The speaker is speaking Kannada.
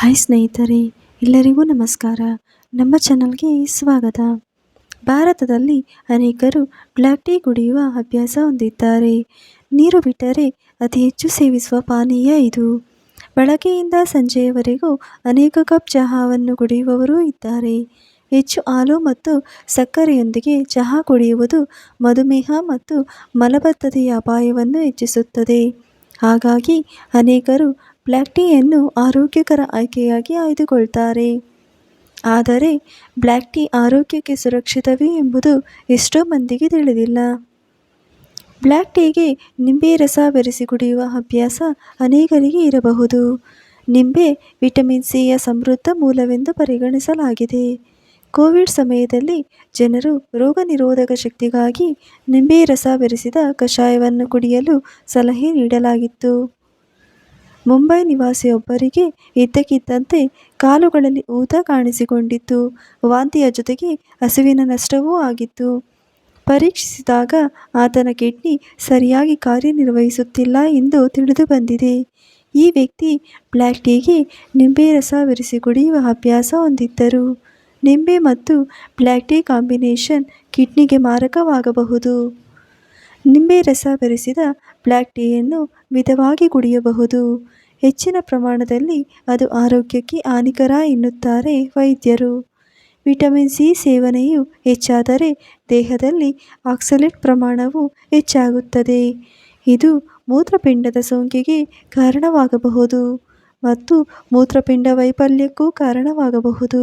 ಹಾಯ್ ಸ್ನೇಹಿತರೆ, ಎಲ್ಲರಿಗೂ ನಮಸ್ಕಾರ. ನಮ್ಮ ಚಾನಲ್ಗೆ ಸ್ವಾಗತ. ಭಾರತದಲ್ಲಿ ಅನೇಕರು ಬ್ಲ್ಯಾಕ್ ಟೀ ಕುಡಿಯುವ ಅಭ್ಯಾಸ ಹೊಂದಿದ್ದಾರೆ. ನೀರು ಬಿಟ್ಟರೆ ಅತಿ ಹೆಚ್ಚು ಸೇವಿಸುವ ಪಾನೀಯ ಇದು. ಬೆಳಗ್ಗೆಯಿಂದ ಸಂಜೆಯವರೆಗೂ ಅನೇಕ ಕಪ್ ಚಹಾವನ್ನು ಕುಡಿಯುವವರೂ ಇದ್ದಾರೆ. ಹೆಚ್ಚು ಹಾಲು ಮತ್ತು ಸಕ್ಕರೆಯೊಂದಿಗೆ ಚಹಾ ಕುಡಿಯುವುದು ಮಧುಮೇಹ ಮತ್ತು ಮಲಬದ್ಧತೆಯ ಅಪಾಯವನ್ನು ಹೆಚ್ಚಿಸುತ್ತದೆ. ಹಾಗಾಗಿ ಅನೇಕರು ಬ್ಲ್ಯಾಕ್ ಟೀಯನ್ನು ಆರೋಗ್ಯಕರ ಆಯ್ಕೆಯಾಗಿ ಆಯ್ದುಕೊಳ್ತಾರೆ. ಆದರೆ, ಬ್ಲ್ಯಾಕ್ ಟೀ ಆರೋಗ್ಯಕ್ಕೆ ಸುರಕ್ಷಿತವೇ ಎಂಬುದು ಎಷ್ಟೋ ಮಂದಿಗೆ ತಿಳಿದಿಲ್ಲ. ಬ್ಲ್ಯಾಕ್ ಟೀಗೆ ನಿಂಬೆ ರಸ ಬೆರೆಸಿ ಕುಡಿಯುವ ಅಭ್ಯಾಸ ಅನೇಕರಿಗೆ ಇರಬಹುದು. ನಿಂಬೆ ವಿಟಮಿನ್ ಸಿಯ ಸಮೃದ್ಧ ಮೂಲವೆಂದು ಪರಿಗಣಿಸಲಾಗಿದೆ. ಕೋವಿಡ್ ಸಮಯದಲ್ಲಿ ಜನರು ರೋಗ ನಿರೋಧಕ ಶಕ್ತಿಗಾಗಿ ನಿಂಬೆ ರಸ ಬೆರೆಸಿದ ಕಷಾಯವನ್ನು ಕುಡಿಯಲು ಸಲಹೆ ನೀಡಲಾಗಿತ್ತು. ಮುಂಬೈ ನಿವಾಸಿಯೊಬ್ಬರಿಗೆ ಇದ್ದಕ್ಕಿದ್ದಂತೆ ಕಾಲುಗಳಲ್ಲಿ ಊತ ಕಾಣಿಸಿಕೊಂಡಿತ್ತು. ವಾಂತಿಯ ಜೊತೆಗೆ ಹಸುವಿನ ನಷ್ಟವೂ ಆಗಿತ್ತು. ಪರೀಕ್ಷಿಸಿದಾಗ ಆತನ ಕಿಡ್ನಿ ಸರಿಯಾಗಿ ಕಾರ್ಯನಿರ್ವಹಿಸುತ್ತಿಲ್ಲ ಎಂದು ತಿಳಿದುಬಂದಿದೆ ಈ ವ್ಯಕ್ತಿ ಬ್ಲ್ಯಾಕ್ ಟೀಗೆ ನಿಂಬೆ ರಸ ಬೆರೆಸಿ ಕುಡಿಯುವ ಅಭ್ಯಾಸ ಹೊಂದಿದ್ದರು. ನಿಂಬೆ ಮತ್ತು ಬ್ಲ್ಯಾಕ್ ಟೀ ಕಾಂಬಿನೇಷನ್ ಕಿಡ್ನಿಗೆ ಮಾರಕವಾಗಬಹುದು. ನಿಂಬೆ ರಸ ಬೆರೆಸಿದ ಬ್ಲ್ಯಾಕ್ ಟೀಯನ್ನು ಮಿತವಾಗಿ ಕುಡಿಯಬಹುದು. ಹೆಚ್ಚಿನ ಪ್ರಮಾಣದಲ್ಲಿ ಅದು ಆರೋಗ್ಯಕ್ಕೆ ಹಾನಿಕರ ಎನ್ನುತ್ತಾರೆ ವೈದ್ಯರು. ವಿಟಮಿನ್ ಸಿ ಸೇವನೆಯು ಹೆಚ್ಚಾದರೆ ದೇಹದಲ್ಲಿ ಆಕ್ಸಲೇಟ್ ಪ್ರಮಾಣವು ಹೆಚ್ಚಾಗುತ್ತದೆ. ಇದು ಮೂತ್ರಪಿಂಡದ ಸೋಂಕಿಗೆ ಕಾರಣವಾಗಬಹುದು ಮತ್ತು ಮೂತ್ರಪಿಂಡ ವೈಫಲ್ಯಕ್ಕೂ ಕಾರಣವಾಗಬಹುದು.